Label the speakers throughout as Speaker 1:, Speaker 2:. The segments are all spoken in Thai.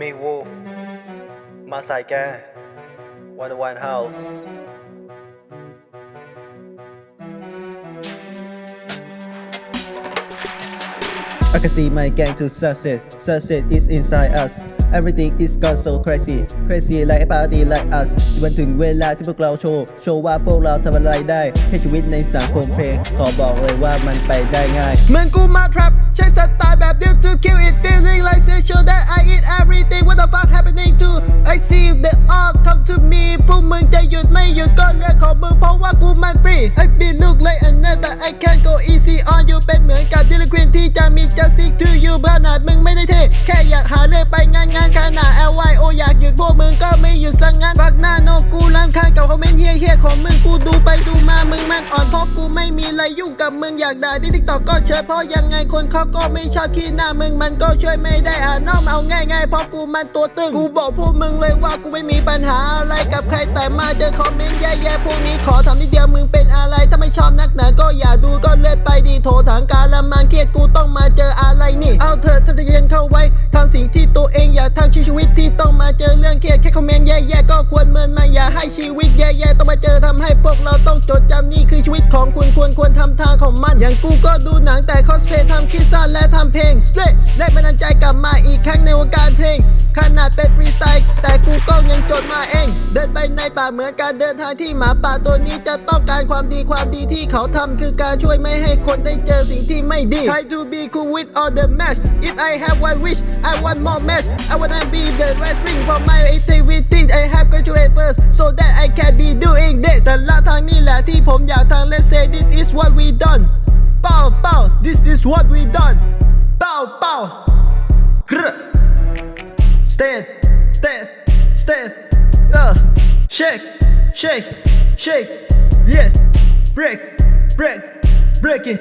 Speaker 1: มีวูมาใส่แกวันวันเฮาส์
Speaker 2: I can see my gang to success. Success is inside us. Everything is gone so crazy. Crazy like a party like us วันถึงเวลาที่พวกเราโชว์ โชว์ว่าพวกเราทำอะไรได้ แค่ชีวิตในสังคมเพลง ขอบอกเลยว่ามันไปได้ง่าย
Speaker 3: เหมือนกูมา trap เรื่องของมึงเพราะว่ากูมัน free I be look like a nut but I can't go easy on you เป็นเหมือนกับดิลควินที่จะมี justice to you ขนาดมึงไม่ได้เท่แค่อยากหาเรื่องไปงานงาน กูไม่มีอะไรยุ่งกับมึงอยากด่าที่ทิกตอกก็เชิญเพราะยังไงคนเขาก็ไม่ชอบขี้หน้ามึงมันก็ช่วยไม่ได้อะน้องเอาง่ายๆเพราะกูมันตัวตึงกูบอกพวกมึงเลยว่ากูไม่มีปัญหาอะไรกับใครแต่มาเจอคอมเมนต์แย่ๆพวกนี้ขอถามนิดเดียวมึงเป็นอะไรถ้าไม่ชอบนักหนาก็อย่าดูก็เลื่อนไปดีโทรถางการละมันเครียดกูต้องมาเจออะไรนี่เอาเธอทำใจเย็นเข้าไว้ทำสิ่งที่ตัวเองอยากทำชีวิตที่ต้องมาเจอเรื่องเครียดแค่คอมเมนต์แย่ๆก็ควร ให้ชีวิตแย่ๆต้องมาเจอทำให้พวกเราต้องจดจำนี่คือชีวิตของคุณควรควรทำทางของมัน อย่างกูก็ดูหนังแต่คอสเพลย์ทำคิดสั้นและทำเพลงสเลได้บันดาลใจกลับมาอีกครั้งในวงการเพลง ยังจดมาเอง เดินไปในป่าเหมือนการเดินทางที่หมาป่าตัวนี้จะต้องการความดีความดีที่เขาทำคือการช่วยไม่ให้คนได้เจอสิ่งที่ไม่ดี Try to be cool with all the match If I have one wish I want more match I wanna be the wrestling for my activity I have graduate first so that I can be doing this แต่ละทางนี่แหละที่ผมอยากทาง Let's say this is what we done เป้าเป้า This is what we done เป้าเป้า Stand, stand, stand. Uh, shake, shake, shake. Yeah, break, break, break it.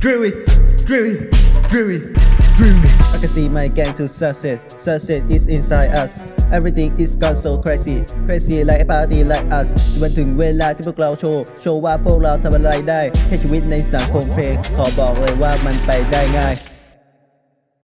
Speaker 3: Drill it, drill it, drill it, drill it.
Speaker 2: I can see my gang to success. Success is inside us. Everything is gone so crazy. Crazy like a party like us วันถึงเวลาที่พวกเราโชว์ โชว์ว่าพวกเราทำอะไรได้ แค่ชีวิตในสังคมเพลงขอบอกเลยว่ามันไปได้ง่าย